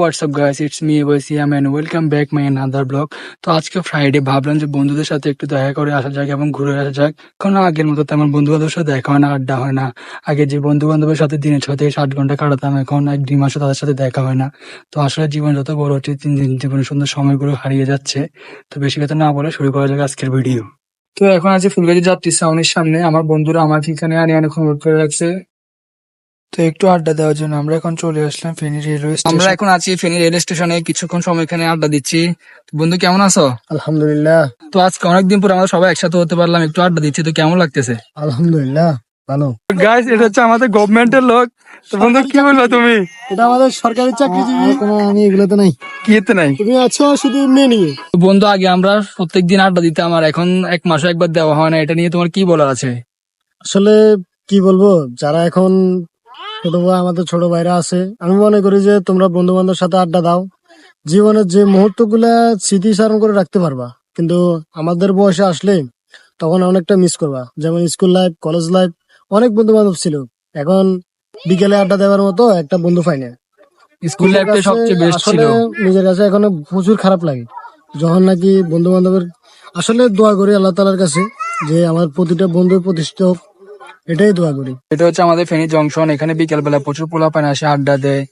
WhatsApp guys it's me ওয়েসিয়াম and welcome back my another blog তো আজকে Friday ভাবলাম যে বন্ধুদের সাথে একটু দেখা করে আসা যাক এবং ঘুরে আসা যাক। কারণ আগের মতো তেমন বন্ধু বান্ধবের সাথে দেখা হয় না, আড্ডা হয় না। আগে যে বন্ধু বান্ধবের সাথে দিনে ছয় থেকে সাত ঘণ্টা কাটাতাম, এখন এক দুই মাসে তাদের সাথে দেখা হয় না। তো আসলে জীবন যত বড় হচ্ছে দিন দিন জীবনের সুন্দর সময়গুলো হারিয়ে যাচ্ছে। তো বেশি কথা না বলে শুরু করা যাক আজকের ভিডিও তো এখন আছে ফুলগাছি যাত্রী সাউনের সামনে। আমার বন্ধুরা আমাকে এখানে আনি অনেকক্ষণ ওয়েট করে রাখছে। তো একটু আড্ডা দেওয়ার জন্য আমরা এখন চলে আসলাম ফেনী রেলওয়ে আমরা এখন আছি ফেনী রেল স্টেশনে কিছুক্ষণ সময় এখানে আড্ডা দিচ্ছি। বন্ধু কেমন আছো? আলহামদুলিল্লাহ। তো আজকে অনেকদিন পর আমরা সবাই একসাথে হতে পারলাম একটু আড্ডা দিচ্ছি তো কেমন লাগতেছে? আলহামদুলিল্লাহ ভালো। গাইস এটা হচ্ছে আমাদের গভর্নমেন্টের লোক। তো বন্ধু কি বলল তুমি? এটা আমাদের সরকারি চাকরিজীবী কোনো আমি এগুলোতে নাই। কি নাই? তুমি আছো শুধু মেয়ে নিয়ে বন্ধু আগে আমরা প্রত্যেক দিন আড্ডা দিতাম আর এখন এক মাসে একবার দেওয়া হয় না। এটা নিয়ে তোমার কি বলার আছে? আসলে কি বলব যারা এখন ছোট ভাই আমাদের ছোট ভাইরা আছে। আমি মনে করি যে তোমরা বন্ধু বান্ধবের সাথে আড্ডা দাও। জীবনের যে মুহূর্তগুলা স্মৃতি স্মরণ করে রাখতে পারবা। কিন্তু আমাদের বয়সে আসলে তখন অনেকটা মিস করবা। যেমন স্কুল লাইফ কলেজ লাইফ অনেক বন্ধু বান্ধব ছিল। এখন বিকেলে আড্ডা দেওয়ার মতো একটা বন্ধু পাই না স্কুল লাইফটা সবচেয়ে বেস্ট ছিল। নিজের কাছে এখন প্রচুর খারাপ লাগে। যখন নাকি বন্ধু বান্ধবের আসলে দোয়া করি আল্লাহ তালার কাছে যে আমার প্রতিটা বন্ধু প্রতিষ্ঠিত হোক। এটাই দোয়া করি। এটা হচ্ছে আমাদের ফেনী জংশন, এখানে বিকেল বেলা প্রচুর পোলা পানি আসে, আড্ডা দেয়,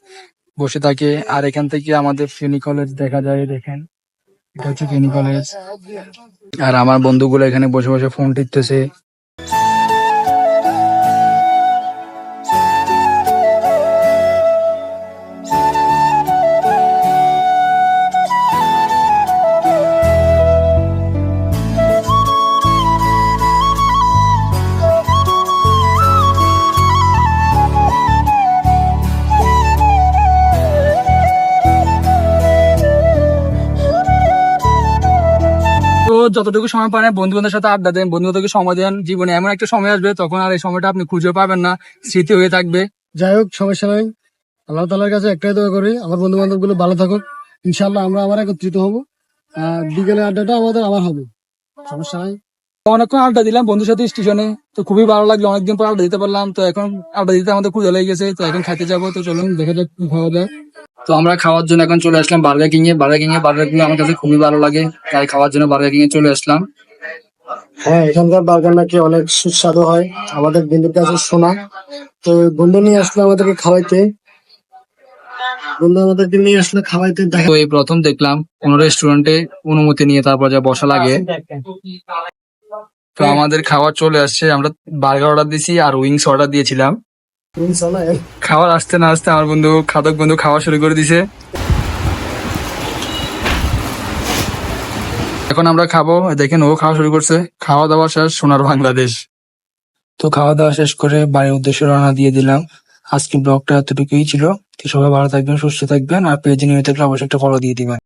বসে থাকে। আর এখান থেকে আমাদের ফেনী কলেজ দেখা যায়, দেখেন। এটা হচ্ছে ফেনী কলেজ আর আমার বন্ধুগুলো এখানে বসে বসে ফোন টিপতেছে। যতটুকু সময় পারেন বন্ধু বান্ধবের সাথে আড্ডা দেন বন্ধু বান্ধবকে সময় দেন। জীবনে এমন একটা সময় আসবে তখন আর এই সময়টা আপনি খুঁজে পাবেন না স্মৃতি হয়ে থাকবে। যাই হোক সমস্যা নাই আল্লাহ তালার কাছে একটাই দোয়া করি আমার বন্ধু বান্ধবগুলো ভালো থাকুক। ইনশাল্লাহ আমরা আবার একত্রিত হব। আর বিকেলে আড্ডাটা আমাদের আবার হবে। সমস্যা নাই অনেকক্ষণ আড্ডা দিলাম বন্ধুর সাথে স্টেশনে। তো খুবই ভালো লাগল অনেকদিন পর আড্ডা দিতে পারলাম। তো এখন আড্ডা দিতে আমাদের খুঁজে লেগে গেছে তো এখন খাইতে যাব। তো চলুন দেখা যাক খাওয়া যায়। তো আমরা খাওয়ার জন্য এখন চলে আসলাম বার্গার কিং এ বার্গার কিং এ বার্গারগুলো আমার কাছে খুবই ভালো লাগে তাই খাওয়ার জন্য বার্গার কিং এ চলে আসলাম। হ্যাঁ এখানকার বার্গার নাকি অনেক সুস্বাদু হয়। আমাদের বন্ধুর কাছে শোনা। তো বন্ধু নিয়ে আসলে আমাদেরকে খাওয়াইতে। বন্ধু আমাদেরকে নিয়ে আসলে খাওয়াইতে। দেখা তো এই প্রথম দেখলাম কোন রেস্টুরেন্টে অনুমতি নিয়ে তারপর যা বসা লাগে। তো আমাদের খাবার চলে আসছে। আমরা বার্গার অর্ডার দিয়েছি আর উইংস অর্ডার দিয়েছিলাম। খাবার আসতে না আসতে আমার বন্ধু, খাদক বন্ধু খাওয়া শুরু করে দিছে। এখন আমরা খাব, দেখেন ও খাওয়া শুরু করছে। খাওয়া দাওয়া শেষ, সোনার বাংলাদেশ। তো খাওয়া দাওয়া শেষ করে বাড়ির উদ্দেশ্যে রওনা দিয়ে দিলাম। আজকে ব্লগটা এতটুকুই ছিল। সবাই ভালো থাকবেন, সুস্থ থাকবেন। আর পেজে নিয়ে থাকলে অবশ্যই একটা ফলো দিয়ে দিবেন।